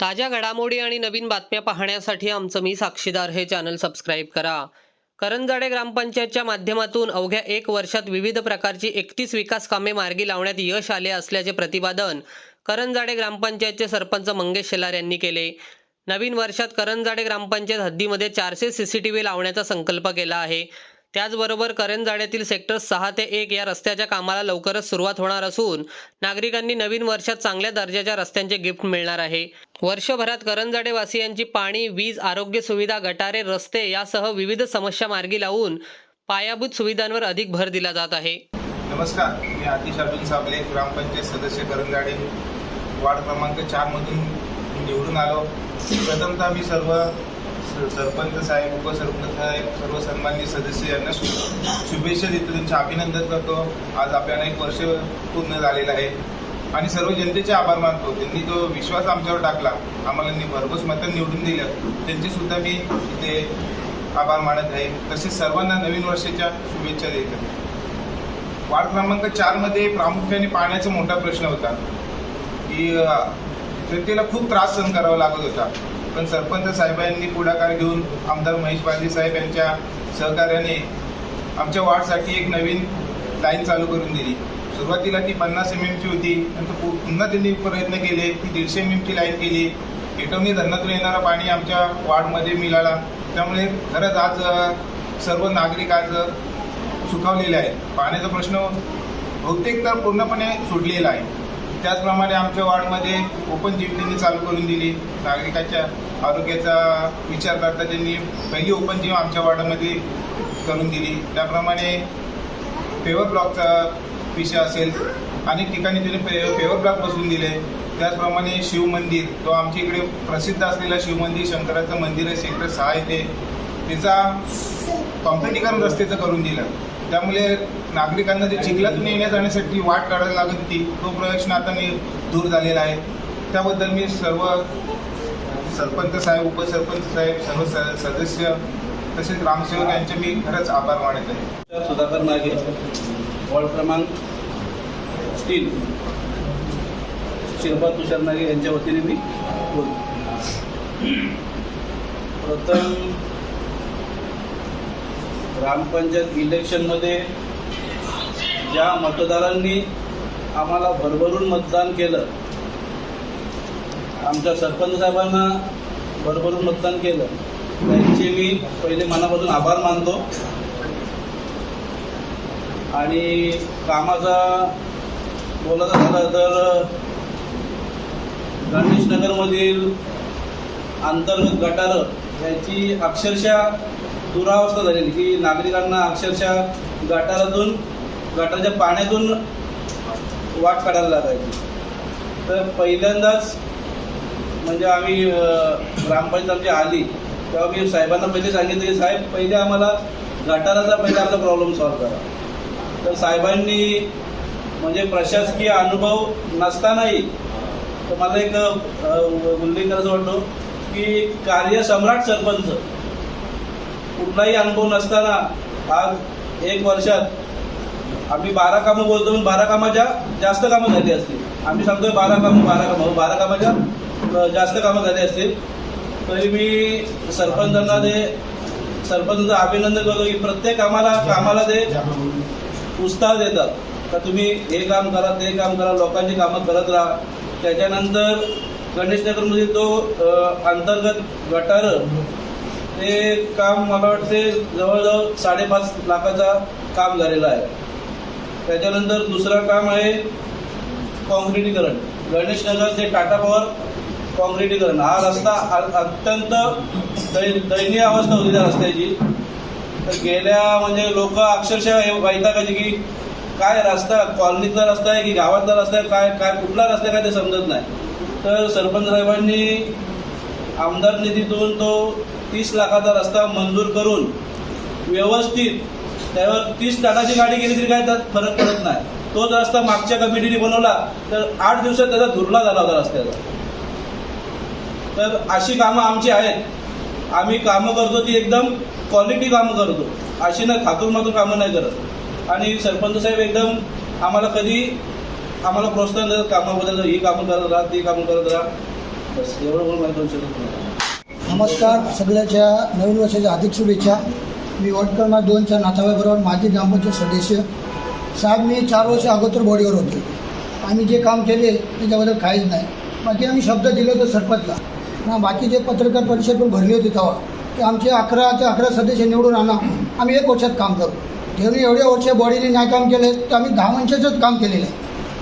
ताज्या घडामोडी आणि नवीन बातम्या पाहण्यासाठी आमचं मी साक्षीदार हे चॅनल सबस्क्राईब करा. करंजाडे ग्रामपंचायतच्या माध्यमातून अवघ्या एक वर्षात विविध प्रकारची एकतीस विकास कामे मार्गी लावण्यात यश आले असल्याचे प्रतिपादन करंजाडे ग्रामपंचायतचे सरपंच मंगेश शेलार यांनी केले. नवीन वर्षात करंजाडे ग्रामपंचायत हद्दीमध्ये चारशे सीसीटीव्ही लावण्याचा संकल्प केला आहे. त्याचबरोबर करंजाड्यातील सेक्टर सहा ते एक या रस्त्याच्या कामाला लवकरच सुरुवात होणार असून नागरिकांनी नवीन वर्षात चांगल्या दर्जाच्या रस्त्यांचे गिफ्ट मिळणार आहे. वर्षभरात करंजाडे वासियांची पाणी वीज आरोग्य सुविधा गटारे रस्ते यासह विविध समस्या मार्गी लावून पायाभूत सुविधांवर अधिक भर दिला जात आहे. नमस्कार मी आतिश अर्जुन साबले ग्रामपंचायत सदस्य करंजाडे वार्ड क्रमांक चारमधून निवडून आलो. प्रथमतः मी सर्व सरपंच साहेब उपसरपंच साहेब सर्व सन्माननीय सदस्य यांना शुभेच्छा देतो. त्यांचे अभिनंदन करतो. आज आपल्याला एक वर्ष पूर्ण झालेलं आहे. आणि सर्व जनतेचे आभार मानतो. त्यांनी जो विश्वास आमच्यावर टाकला आम्हाला भरघोस मतं निवडून दिलं त्यांचे सुद्धा मी इथे आभार मानत आहे. तसेच सर्वांना नवीन वर्षाच्या शुभेच्छा देत. आहे वार्ड क्रमांक चारमध्ये प्रामुख्याने पाण्याचा मोठा प्रश्न होता. की जनतेला खूप त्रास सहन करावा लागत होता. पण सरपंच साहेबांनी पुढाकार घेऊन आमदार महेश पांडे साहेब यांच्या सहकार्याने आमच्या वार्डसाठी एक नवीन लाईन चालू करून दिली. सुरुवातीला ती पन्नास एम एमची होती नंतर पुन्हा त्यांनी प्रयत्न केले ती दीडशे एम एमची लाईन केली. पेटवणी धरणातून येणारं पाणी आमच्या वार्डमध्ये मिळाला. त्यामुळे खरंच आज सर्व नागरिक आज सुखावलेले आहेत. पाण्याचा प्रश्न बहुतेक तर पूर्णपणे सुटलेला आहे. त्याचप्रमाणे आमच्या वार्डमध्ये ओपन जिम त्यांनी चालू करून दिली. नागरिकाच्या आरोग्याचा विचार करता त्यांनी पहिली ओपन जिम आमच्या वार्डामध्ये करून दिली. त्याप्रमाणे पेवर ब्लॉकचा विषय असेल अनेक ठिकाणी त्यांनी पे पेवर ब्लॉक बसवून दिले. त्याचप्रमाणे शिवमंदिर तो आमच्या इकडे प्रसिद्ध असलेला शिवमंदिर शंकराचं मंदिर आहे सेक्टर सहा येथे. त्याचा कॉम्प्युटीकरण रस्त्याचं करून दिलं. त्यामुळे नागरिकांना जे चिखलातून येण्या जाण्यासाठी वाट काढायला लागत होती तो प्रश्न आता मी दूर झालेला आहे. त्याबद्दल मी सर्व सरपंच साहेब उपसरपंच साहेब सर्व स- सदस्य तसेच ग्रामसेवक यांचे मी खरंच आभार मानत आहे. सुधाकर नागे वॉर्ड क्रमांक तीन. शिल्पा तुषार नागे यांच्या वतीने मी बोलतो. प्रथम ग्रामपंचायत इलेक्शनमध्ये ज्या मतदारांनी आम्हाला भरभरून मतदान केलं आमच्या सरपंच साहेबांना भरभरून मतदान केलं त्यांचे मी पहिले मनापासून आभार मानतो. आणि कामाचा बोलायचं झालं तर गणेशनगरमधील अंतर्गत गटारं याची अक्षरशः दुरावस्था झालेली. की नागरिकांना अक्षरशः गटारातून गटाच्या पाण्यातून वाट काढायला लागायची. तर पहिल्यांदाच म्हणजे आम्ही ग्रामपंचायत आमची आली तेव्हा मी साहेबांना पहिले सांगितलं की साहेब पहिले आम्हाला गटाराचा पहिले आपला प्रॉब्लेम सॉल्व्ह करा. तर साहेबांनी म्हणजे प्रशासकीय अनुभव नसतानाही तर मला एक उल्लेख करायचा वाटतो की कार्यसम्राट सरपंच कुठलाही अनुभव नसताना आज एक वर्षात आम्ही बारा कामं बोलतो म्हणून बारा कामाच्या जास्त कामं झाली असतील. आम्ही सांगतोय बारा कामं बारा कामं. हो, बारा कामाच्या जास्त कामं झाली असतील. तरी मी सरपंचांना ते सरपंचांचं अभिनंदन करतो की प्रत्येक कामाला कामाला ते उत्साह देतात. का तुम्ही हे काम करा ते काम करा लोकांची कामं करत राहा. त्याच्यानंतर गणेशनगरमध्ये तो अंतर्गत गटार ते काम मला वाटते जवळजवळ साडेपाच लाखाचा काम झालेलं आहे. त्याच्यानंतर दुसरं काम आहे काँक्रिटीकरण गणेशनगर ते टाटा पॉवर काँक्रिटीकरण हा रस्ता अत्यंत दै दयनीय अवस्था होती त्या रस्त्याची. तर गेल्या म्हणजे लोक अक्षरशः हे वैतागायचे की काय रस्ता कॉलनीतला रस्ता आहे की गावातला रस्ता आहे? काय काय कुठला रस्ता आहे काय ते समजत नाही. तर सरपंच साहेबांनी आमदार निधीतून तो तीस लाखाचा रस्ता मंजूर करून व्यवस्थित त्यावर तीस टाटाची गाडी गेली तरी काय त्यात फरक पडत नाही. तोच रस्ता मागच्या कमिटीने बनवला तर आठ दिवसात त्याचा धुरला झाला होता रस्त्याचा. तर अशी कामं आमची आहेत. आम्ही कामं करतो ती एकदम क्वालिटी कामं करतो. अशी ना खातून मातून कामं नाही करत. आणि सरपंच साहेब एकदम आम्हाला कधी आम्हाला प्रोत्साहन देतात कामाबद्दल ही कामं करत राहा ती कामं करत राहा. बस एवढं बोल माहिती नमस्कार सगळ्याच्या नवीन वर्षाच्या अधिक शुभेच्छा. मी वॉर्ड क्रमांक दोनच्या नाथाबाईबरोबर माजी ग्रामपंचायत सदस्य. साहेब मी चार वर्ष अगोदर बॉडीवर होते. आम्ही जे काम केले त्याच्याबद्दल काहीच नाही. बाकी आम्ही शब्द दिले होते सरपंचला. ना बाकी जे पत्रकार परिषद पण भरली होती तेव्हा की आमचे अकरा ते अकरा सदस्य निवडून आणा. आम्ही एक वर्षात काम करू. जेव्हा एवढ्या वर्ष बॉडीने नाही काम केले तर आम्ही दहा वर्षाचंच काम केलेलं आहे.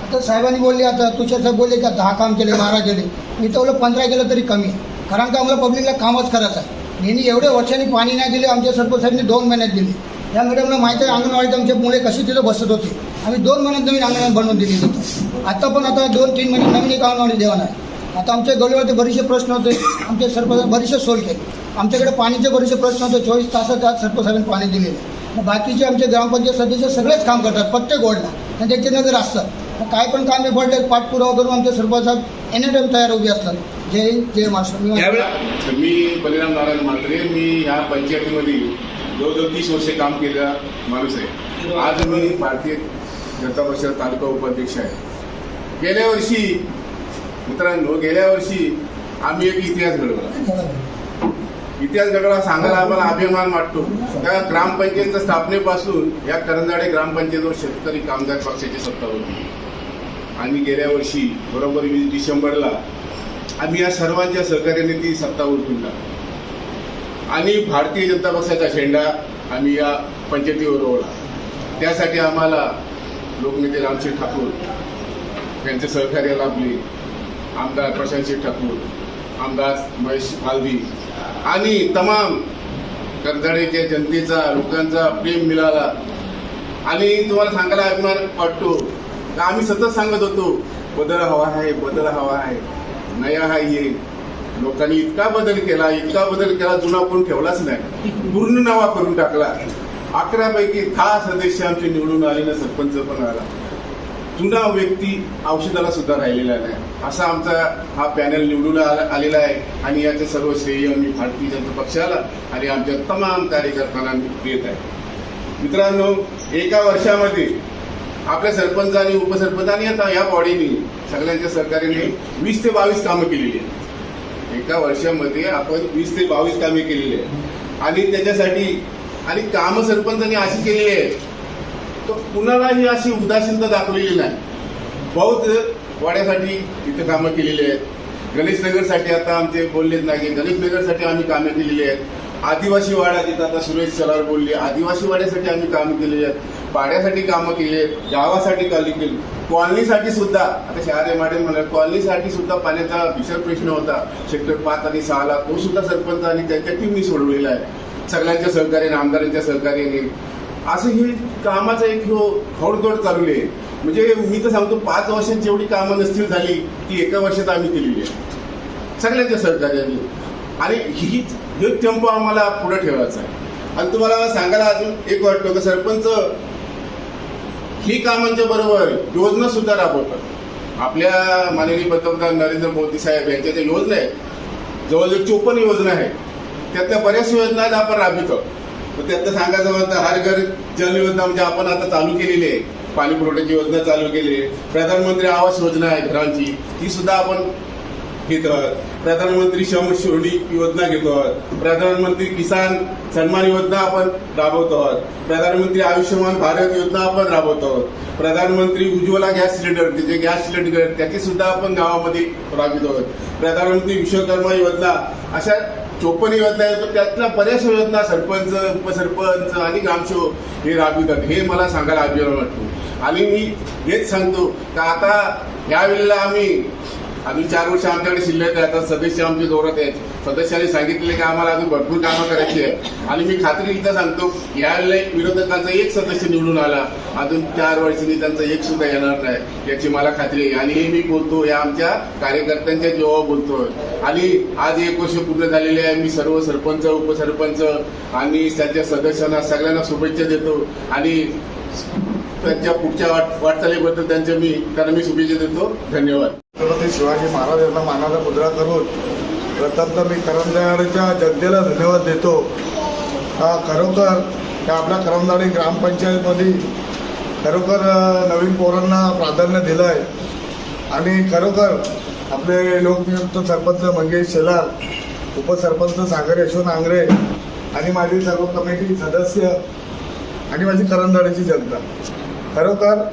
आता साहेबांनी बोलले आता तुषार साहेब बोलले का दहा काम केले बारा केले. मी तर बोललो पंधरा केलं तरी कमी कारण का आम्हाला पब्लिकला कामच करायचं आहे. यांनी एवढ्या वर्षांनी पाणी नाही दिले आमच्या सरपंच साहेबनी दोन महिन्यात दिले. या मॅडमला माहिती आहे अंगणवाडीत आमच्या मुले कशी तिथं बसत होते. आम्ही दोन महिन्यात नवीन अंगणवाडी बनवून दिली होती आता पण आता दोन तीन महिने नवीन एक अंगणवाडी देवान आहे. आता आमच्या गळीवरती बरेचसे प्रश्न होते आमचे सरपंच बरेचसे सोल्व केले. आमच्याकडे पाणीचे बरेचसे प्रश्न होते चोवीस तासात आज सरपंच साहेबांनी पाणी दिलेले बाकीचे आमचे ग्रामपंचायत सदस्य सगळेच काम करतात प्रत्येक वॉर्डला. आणि त्याचे नगर असतात. मग काय पण कामे पडले पाठपुरावा करून आमचे सरपंच साहेब एनी टाईम तयार उभे असतात. जय हिंद जय महाराष्ट्र. मी तर मी बलिराम नारायण म्हात्रे मी ह्या पंचायतीमध्ये जवळजवळ तीस वर्षे काम केलेला माणूस आहे. आज मी भारतीय जनता पक्षाचा तालुका उपाध्यक्ष आहे. गेल्या वर्षी मित्रांनो गेल्या वर्षी आम्ही एक इतिहास घडवला. इतिहास घडवला सांगायला आम्हाला अभिमान वाटतो. त्या ग्रामपंचायतच्या स्थापनेपासून या करंजाडे ग्रामपंचायतीवर शेतकरी कामगार पक्षाची सत्ता होती. आणि गेल्या वर्षी बरोबर वीस डिसेंबरला आम्ही या सर्वांच्या सहकार्याने ती सत्ता उलटून टाकली. आणि भारतीय जनता पक्षाचा झेंडा आम्ही या पंचायतीवर ओढला. त्यासाठी आम्हाला लोकनेते रामसिंग ठाकूर यांचे सहकार्य लाभले. आमदार प्रशांतसिंह ठाकूर आमदार महेश मालवी आणि तमाम कर्जाडेच्या जनतेचा लोकांचा प्रेम मिळाला. आणि तुम्हाला सांगायला अभिमान वाटतो का आम्ही सतत सांगत होतो बदल हवा आहे बदल हवा आहे. नया हा. ये लोकांनी इतका बदल केला इतका बदल केला जुना कोण ठेवलाच नाही. पूर्ण नवा करून टाकला. अकरा पैकी दहा सदस्य आमचे निवडून आले ना सरपंच पण आला. जुना व्यक्ती औषधाला सुद्धा राहिलेला नाही. असा आमचा हा पॅनल निवडून आला- आलेला आहे. आणि याचे सर्व श्रेय मी भारतीय जनता पक्षाला आणि आमच्या तमाम कार्यकर्त्यांना देत आहे. मित्रांनो एका वर्षामध्ये आपल्या सरपंच आणि उपसरपंच आणि आता या बॉडीनी सगळ्यांच्या सरकारने वीस ते बावीस कामं केलेली आहेत. एका वर्षामध्ये आपण वीस ते बावीस कामे केलेली आहेत. आणि त्याच्यासाठी आणि कामं सरपंचांनी अशी केलेली आहेत. तर कुणालाही अशी उदासीनता दाखवलेली नाही. बौद्ध वाड्यासाठी इथे कामं केलेली आहेत. गणेशनगरसाठी आता आमचे बोललेच नाही. गणेशनगरसाठी आम्ही कामे केलेली आहेत. आदिवासी वाडा तिथं आता सुरेश सरार बोलले आदिवासी वाड्यासाठी आम्ही कामं केलेली आहेत. पाड्यासाठी कामं केली आहेत गावासाठी काली केली. कॉलनीसाठी सुद्धा आता शहरे माडे म्हणा कॉलनीसाठी सुद्धा पाण्याचा भीषण प्रश्न होता. सेक्टर पाच आणि सहाला तो सुद्धा सरपंच आणि त्यांच्या टीमनी सोडवलेला आहे. सगळ्यांच्या सहकार्याने आमदारांच्या सहकार्याने. असं ही कामाचा एक ह्यो हौडदौड चालू आहे म्हणजे मी तर सांगतो पाच वर्षांची एवढी कामं नसतील झाली ती एका वर्षात आम्ही केलेली आहे. सगळ्यांच्या सहकार्याने. आणि ही हे टेम्पो आम्हाला पुढे ठेवायचा आहे. आणि तुम्हाला सांगायला अजून एक वाटतो की सरपंच ही कामांच्या बरोबर योजना सुद्धा राबवतात. आपल्या माननीय पंतप्रधान नरेंद्र मोदी साहेब यांच्या ज्या योजना आहेत जवळजवळ चोपन्न योजना आहेत त्यातल्या बऱ्याच योजना आहेत आपण राबवितो. तर त्यातलं सांगायचं म्हणतं हर घर जल योजना म्हणजे आपण आता चालू केलेली आहे. पाणी पुरवठ्याची योजना चालू केली आहे. प्रधानमंत्री आवास योजना आहे घरांची ती सुद्धा आपण घेत आहोत. प्रधानमंत्री श्रम शिवडी योजना घेतो आहोत. प्रधानमंत्री किसान सन्मान योजना आपण राबवतो आहोत. प्रधानमंत्री आयुष्यमान भारत योजना आपण राबवतो आहोत. प्रधानमंत्री उज्ज्वला गॅस सिलेंडर जे गॅस सिलेंडर त्याचे त्याची सुद्धा आपण गावामध्ये राबवित आहोत. प्रधानमंत्री विश्वकर्मा योजना अशा चोपन्न योजना आहेत त्यातल्या बऱ्याच योजना सरपंच उपसरपंच आणि ग्रामसेवक हे राबवितात हे मला सांगायला अभिमान वाटतो. आणि मी हेच सांगतो का आता यावेळेला आम्ही अजून चार वर्ष आमच्याकडे शिल्लक आहे. आता सदस्य आमची जोरात आहेत. सदस्यांनी सांगितले की आम्हाला अजून भरपूर कामं करायची आहे. आणि मी खात्री इथं सांगतो यावेळेला एक विरोधकांचा एक सदस्य निवडून आला. अजून चार वर्षांनी त्यांचा एक सुद्धा येणार नाही याची मला खात्री आहे. आणि हे मी बोलतो या आमच्या कार्यकर्त्यांच्या जेव्हा बोलतोय. आणि आज एक वर्ष पूर्ण झालेले आहे. मी सर्व सरपंच उपसरपंच आणि त्यांच्या सदस्यांना सगळ्यांना शुभेच्छा देतो. आणि त्यांच्या पुढच्या वाट वाटचालीबद्दल त्यांच्या मी त्यांना मी शुभेच्छा देतो. धन्यवाद. छत्रपती शिवाजी महाराज यांना मानाचा मुद्रा करून प्रथम तर मी करंजाडच्या जनतेला धन्यवाद देतो. हा खरोखर त्या आपल्या करंजाडी ग्रामपंचायतमध्ये खरोखर नवीन पोरांना प्राधान्य दिलं आहे आणि खरोखर आपले लोकनियुक्त सरपंच मंगेश शेलार उपसरपंच सागर यशवंत आंग्रे आणि माझी सर्व कमिटी सदस्य आणि माझी करंजाड्याची जनता. खरोखर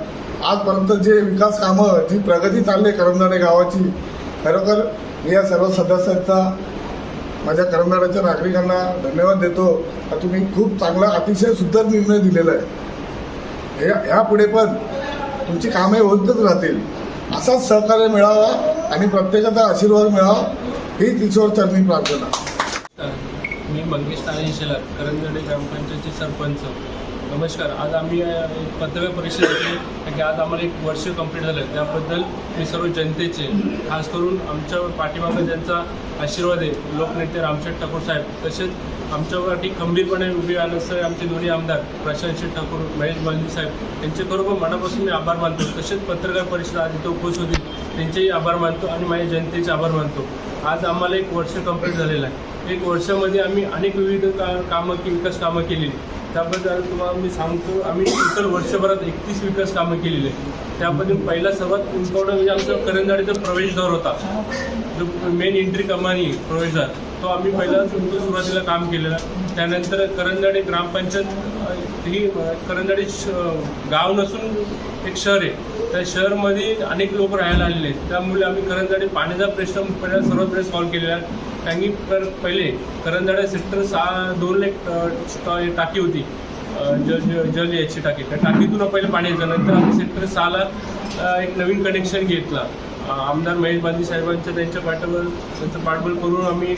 आजपर्यंत जे विकास कामं जी प्रगती चालली आहे गावाची खरोखर मी या सर्व सदस्यांचा माझ्या करंजाड्याच्या नागरिकांना धन्यवाद देतो. तुम्ही खूप चांगला अतिशय सुंदर निर्णय दिलेला आहे. ह्या ह्यापुढे पण तुमची कामे होतच राहतील. असाच सहकार्य मिळावा आणि प्रत्येकाचा आशीर्वाद मिळावा ही ईश्वर चरणी प्रार्थना. मी मंगेश ताणे करंजडे ग्रामपंचायतचे सरपंच. नमस्कार आज आम्ही पत्रकार परिषद की आज आम्हाला एक वर्ष कंप्लीट झालं त्याबद्दल मी सर्व जनतेचे खास करून आमच्या पाठीमागे ज्यांचा आशीर्वाद आहे लोकनेते रामशेठ ठाकूर साहेब तसेच आमच्यासाठी खंबीरपणे उभे आलं आमचे दोन्ही आमदार प्रशांत शेठ ठाकूर महेश बांधी साहेब यांचे खरोखर मनापासून मी आभार मानतो. तसेच पत्रकार परिषद आज इथं उपस्थित होती त्यांचेही आभार मानतो आणि माझ्या जनतेचे आभार मानतो. आज आम्हाला एक वर्ष कंप्लीट झालेलं आहे. एक वर्षामध्ये आम्ही अनेक विविध का कामं की विकास कामं केलेली. त्याबद्दल तुम्हाला मी सांगतो. आम्ही टोटल वर्षभरात एकतीस विकास कामं केलेली आहे त्यामध्ये पहिला सर्वात इम्पॉर्टंट म्हणजे आमचा करंजाडीचा प्रवेशद्वार होता. जो मेन एंट्री कमानी प्रवेशद्वार तो आम्ही पहिला सुरुवातीला काम केलेला. त्यानंतर करंजाडे ग्रामपंचायत ही करंजाडे करंजाडी श- गाव नसून एक शहर आहे. त्या शहरमध्ये अनेक लोक राहायला आलेले आहेत. त्यामुळे आम्ही करंजाडे पाण्याचा प्रश्न पहिला सर्वत्र सॉल्व्ह केलेला आहे. कारण की पर पहिले करंजाडा सेक्टर सहा दोन एक टाकी होती. जल जल- याची टाकी. त्या टाकीतून पहिले पाणी यायचं. नंतर आम्ही सेक्टर सहाला एक नवीन कनेक्शन घेतला. आमदार महेश बांधी साहेबांच्या त्यांच्या पाठबळ त्यांचं पाठबळ करून आम्ही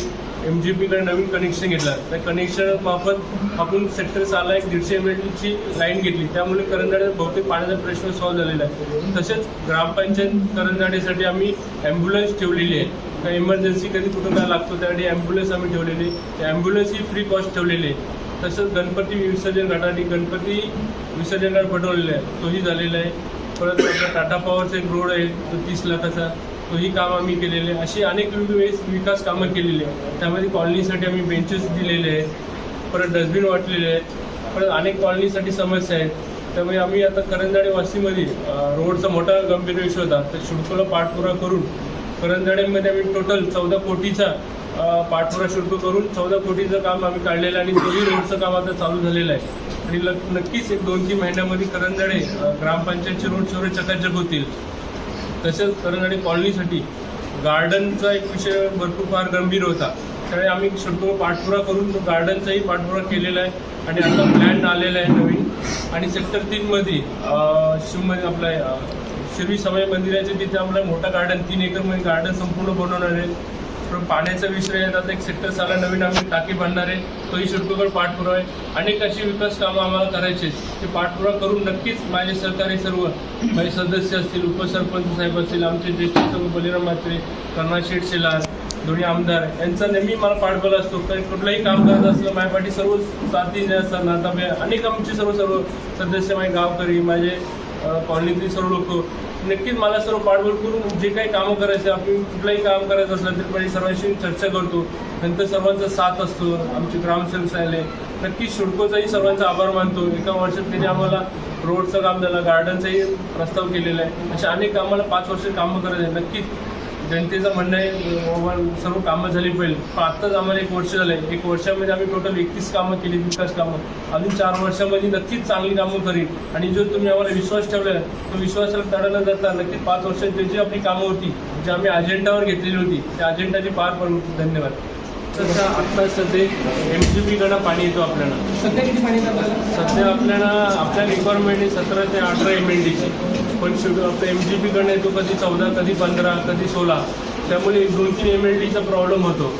एम जी पीकडे नवीन कनेक्शन घेतलं. त्या कनेक्शन मार्फत आपण सेक्टर सहाला एक दीडशे एम एलची लाईन घेतली. त्यामुळे करंजाड्यात बहुतेक पाण्याचा प्रश्न सॉल्व्ह झालेला आहे. तसेच ग्रामपंचायत करंजाडेसाठी आम्ही ॲम्ब्युलन्स ठेवलेली आहे. काही इमर्जन्सी कधी कुठं काय लागतो त्यासाठी ॲम्ब्युलन्स आम्ही ठेवलेली आहे. ॲम्ब्युलन्स ही फ्री कॉस्ट ठेवलेली आहे. तसंच गणपती विसर्जन घाटासाठी गणपती विसर्जन घाट बनवलेला आहे. तोही झालेला आहे. परत टाटा पॉवरचा एक रोड आहे. तो तीस लाखाचा. तोही काम आम्ही केलेले आहे. अशी अनेक विविध विकास कामं केलेली आहे त्यामध्ये कॉलनीसाठी आम्ही बेंचेस दिलेले आहेत. परत डस्टबिन वाटलेले आहेत. परत अनेक कॉलनीसाठी समस्या आहेत. त्यामुळे आम्ही आता करंजाडे वासीमध्ये रोडचा मोठा गंभीर विषय होता. तर शुल्कला पाठपुरा करून करंजाड्यांमध्ये आम्ही टोटल चौदा कोटीचा पाठपुरा शुल्क करून चौदा कोटीचं काम आम्ही काढलेलं आणि तोही रोडचं काम आता चालू झालेलं आहे. आणि नक्कीच एक दोन तीन महिन्यामध्ये करंजाडे ग्रामपंचायतचे रोड सर्व चकाचक होतील. तसेच करंजाडे कॉलनीसाठी गार्डनचा एक विषय भरपूर फार गंभीर होता. त्यामुळे आम्ही छोटो पाठपुरा करून गार्डनचाही पाठपुरा केलेला आहे आणि आता प्लॅन आलेला आहे नवीन. आणि सेक्टर तीनमध्ये शिवमध्ये आपला शिर्वी समय मंदिराचे तिथे आपला मोठा गार्डन तीन एकरमध्ये गार्डन संपूर्ण बनवणार आहे. पाण्याचा विषय आहे. आता एक सेक्टर साला नवीन आम्ही टाकी बांधणार आहे. तोही शुल्ककर पाठपुरावा आहे. अनेक अशी विकास कामं आम्हाला करायचे ते पाठपुरावा करून नक्कीच माझे सरकारी सर्व माझे सदस्य असतील उपसरपंच साहेब असतील आमचे ज्येष्ठ सर्व बलिराम म्हात्रे कर्णा शेठ शेलार दोन्ही आमदार यांचा नेहमी मला पाठबळ असतो. कारण कुठलंही काम करत असलं माझ्या पाठी सर्व साथी जे असतात नाताबे अनेक आमचे सर्व सर्व सदस्य माझे गावकरी माझे कॉलनीतील सर्व लोक नक्कीच मला सर्व पाठबळ करून जे काही कामं करायचे आपण कुठलंही काम करायचं असलं तरी पहिले सर्वांशी चर्चा करतो. नंतर सर्वांचा साथ असतो आमचे ग्रामसेवक आले नक्कीच शुडकोचाही सर्वांचा आभार मानतो. एका वर्षात त्यांनी आम्हाला रोडचं काम झालं गार्डनचाही प्रस्ताव केलेला आहे. अशा अनेक आम्हाला पाच वर्ष कामं करायचे आहे. नक्कीच जनतेचं म्हणणं आहे सर्व कामं झाली पाहिजे. पण आत्ताच आम्हाला एक वर्ष झालं आहे एक वर्षामध्ये आम्ही टोटल एकतीस कामं केली विकास कामं. अजून चार वर्षामध्ये नक्कीच चांगली कामं करीन. आणि जो तुम्ही आम्हाला विश्वास ठेवला तो विश्वासाला तडा न जाता नक्कीच पाच वर्षात जी जी आपली कामं होती जी आम्ही अजेंडावर घेतलेली होती. त्या अजेंडाची पार पडू धन्यवाद. सध्या आत्ता सध्या एम जी बीकडनं पाणी येतो आपल्याला. सध्या किती पाणी येतं आपल्याला? सध्या आपल्याला आपल्या रिक्वायरमेंट आहे सतरा ते अठरा एम एल डीची पण शेवटी आपलं एम जी बीकडनं येतो कधी चौदा कधी पंधरा कधी सोळा. त्यामुळे एक दोन तीन एम एल डीचा प्रॉब्लेम होतो.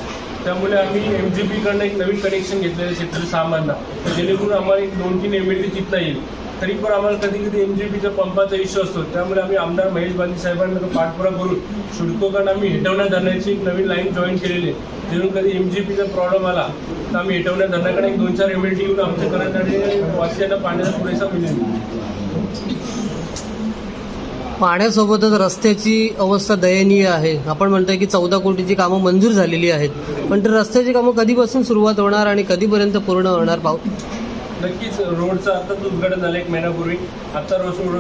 त्यामुळे आम्ही एम जी बीकडनं एक नवीन कनेक्शन घेतलेलं आहे सेक्टर सहामधला जेणेकरून आम्हाला एक दोन तीन एम एल डी तिथला येईल. तरी पण आम्हाला कधी कधी एम जी बीचा पंपाचा इश्यू असतो. त्यामुळे आम्ही आमदार महेश बांधी साहेबांना पाठपुरा करून शुल्कोकडनं आम्ही हेटवण्या धरण्याची एक नवीन लाईन जॉईन केलेली आहे. जेणेकरून कधी एम जी पीचा प्रॉब्लेम आला तर आम्ही हेटवण्या धरणाकडे एक दोन चार एम एल डी येऊन आमच्या करण्याकडे वासियांना पाण्याचा पुरेसा मिळेल पाण्यासोबतच रस्त्याची अवस्था दयनीय आहे. आपण म्हणतोय की चौदा कोटीची कामं मंजूर झालेली आहेत. पण ते रस्त्याची कामं कधीपासून सुरुवात होणार आणि कधीपर्यंत पूर्ण होणार पाहू? नक्कीच रोडचं आताच उद्घाटन झालं एक महिन्यापूर्वी. आता रोड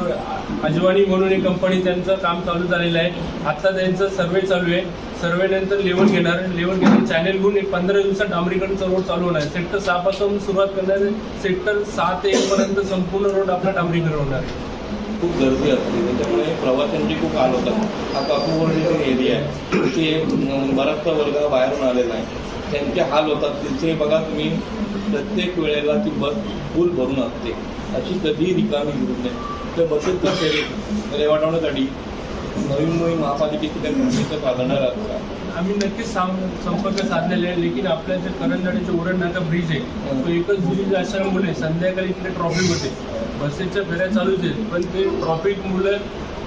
अजवानी म्हणून एक कंपनी त्यांचं काम चालू झालेलं आहे. आत्ता त्यांचं सर्वे चालू आहे. सर्वे नंतर लेवल घेणार. लेवल घेणार. चॅनेल घेऊन एक पंधरा दिवसात डांबरीकरणचा रोड चालू होणार. आहे सेक्टर सहापासून सुरुवात करणार आहे. सेक्टर सहा ते एक पर्यंत संपूर्ण रोड आपला डांबरीकरण होणार. आहे खूप गर्दी असते. त्याच्यामुळे प्रवाशांची खूप हाल होतात. हा काकूवर्णीचा एरिया आहे. ते बराचसा वर्ग बाहेरून आलेला आहे. त्यांचे हाल होतात. तिथे बघा तुम्ही प्रत्येक वेळेला ती बस फुल भरून असते. अशी कधीही रिकामी घेऊन नाही. तर बसेसचा फेरी रेवाटवण्यासाठी नवीन नवीन महापालिकेची त्या कंपनीचं साधणार आहात का? आम्ही नक्कीच साम- संपर्क साधलेले आहे. लेकिन आपल्या जे करंजाडीचे उरण नाका ब्रिज आहे. तो एकच ब्रिज असल्यामुळे संध्याकाळी इकडे ट्रॉफिक होते. बसेसच्या फेऱ्या चालूच आहेत. पण ते ट्रॉफिकमुळे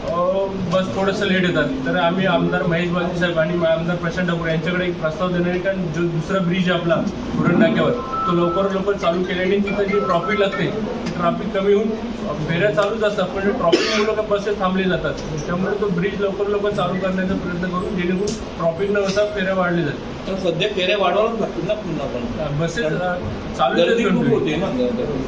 बस थोडंसं लेट येतात. तर आम्ही आमदार महेश बाजी साहेब आणि आमदार प्रशांत ठाकूर यांच्याकडे एक प्रस्ताव देणार आहे कारण जो दुसरा ब्रिज आपला पुरण नाक्यावर तो लवकर लवकर चालू केल्याने तिथं जी ट्रॉफिक लागते ट्रॉफिक कमी होऊन फेऱ्या चालूच असतात पण ट्रॉफिकमुळे बसेस थांबले जातात. त्यामुळे तो ब्रिज लवकर लवकर चालू करण्याचा प्रयत्न करून जेणेकरून ट्रॉफिक न होता फेऱ्या वाढले जातात तर सध्या फेऱ्या वाढवाव्याच लागतील ना पुन्हा पण. बसेस गर्दी खूप होते ना.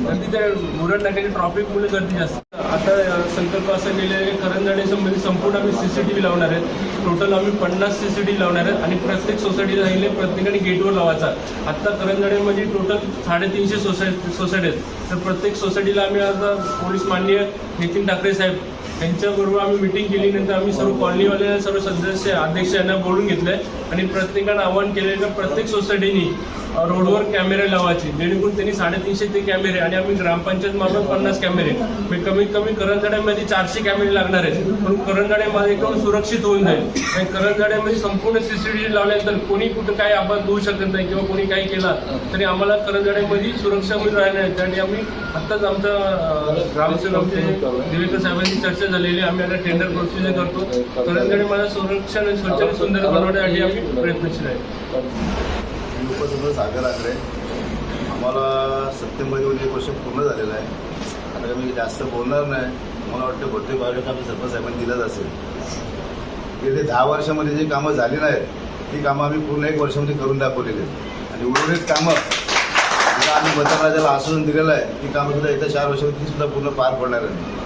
गर्दी त्या मुरड नाक्याच्या ट्रॉफिकमुळे गर्दी जास्त आता संकल्प असा केलेला आहे की करंजाडे मध्ये संपूर्ण आम्ही सीसीटीव्ही लावणार आहेत. टोटल आम्ही पन्नास सीसीटीव्ही लावणार आहेत आणि प्रत्येक सोसायटीला राहिले प्रत्येकाने गेटवर लावायचा. आत्ता करंजाडेमध्ये टोटल साडेतीनशे सोसायटी सोसायटी आहेत. तर प्रत्येक सोसायटीला आम्ही आता पोलीस माननीय नितीन ठाकरे साहेब त्यांच्याबरोबर आम्ही मिटिंग केली नंतर आम्ही सर्व कॉलनीवाले सर्व सदस्य अध्यक्ष यांना बोलून घेतलं आणि प्रत्येकानं आवाहन केलेलं प्रत्येक सोसायटीनी रोडवर कॅमेरे लावायचे. जेणेकरून त्यांनी साडेतीनशे ते कॅमेरे आणि आम्ही ग्रामपंचायत मार्फत पन्नास कॅमेरे. मी कमीत कमी करंजाड्यामध्ये चारशे कॅमेरे लागणार आहेत. पण करंजाड्यामध्ये एकदम सुरक्षित होऊन जाईल. आणि करंजाड्यामध्ये संपूर्ण सीसीटीव्ही लावल्यानंतर कोणी कुठं काय आपण देऊ शकत नाही किंवा कोणी काही केला तरी आम्हाला करंजाड्यामध्ये सुरक्षा मिळून राहणार आहे. त्यासाठी आम्ही आत्ताच आमचा अ, ग्रामसेवक आमचे दिवेकर साहेबांची चर्चा झालेली आम्ही आता टेंडर प्रोसिजर करतो. करंजाडे सुरक्षा आणि स्वच्छ सुंदर बनवण्यासाठी आम्ही प्रयत्नशील आहे. मी सागर आकडे आम्हाला सप्टेंबरमध्ये म्हणजे एक वर्ष पूर्ण झालेलं आहे. आता मी जास्त बोलणार नाही. मला वाटतं प्रत्येक बायोडेटा आम्ही सरपंच साहेबांनी दिलंच असेल. गेले दहा वर्षामध्ये जी कामं झाली नाहीत ती कामं आम्ही पूर्ण एक वर्षामध्ये करून दाखवलेली आहेत. आणि उर्वरित कामं आम्ही मतदाराजाला आश्वासन दिलेलं आहे ती कामं सुद्धा येत्या चार वर्षामध्ये ती सुद्धा पूर्ण पार पडणार आहे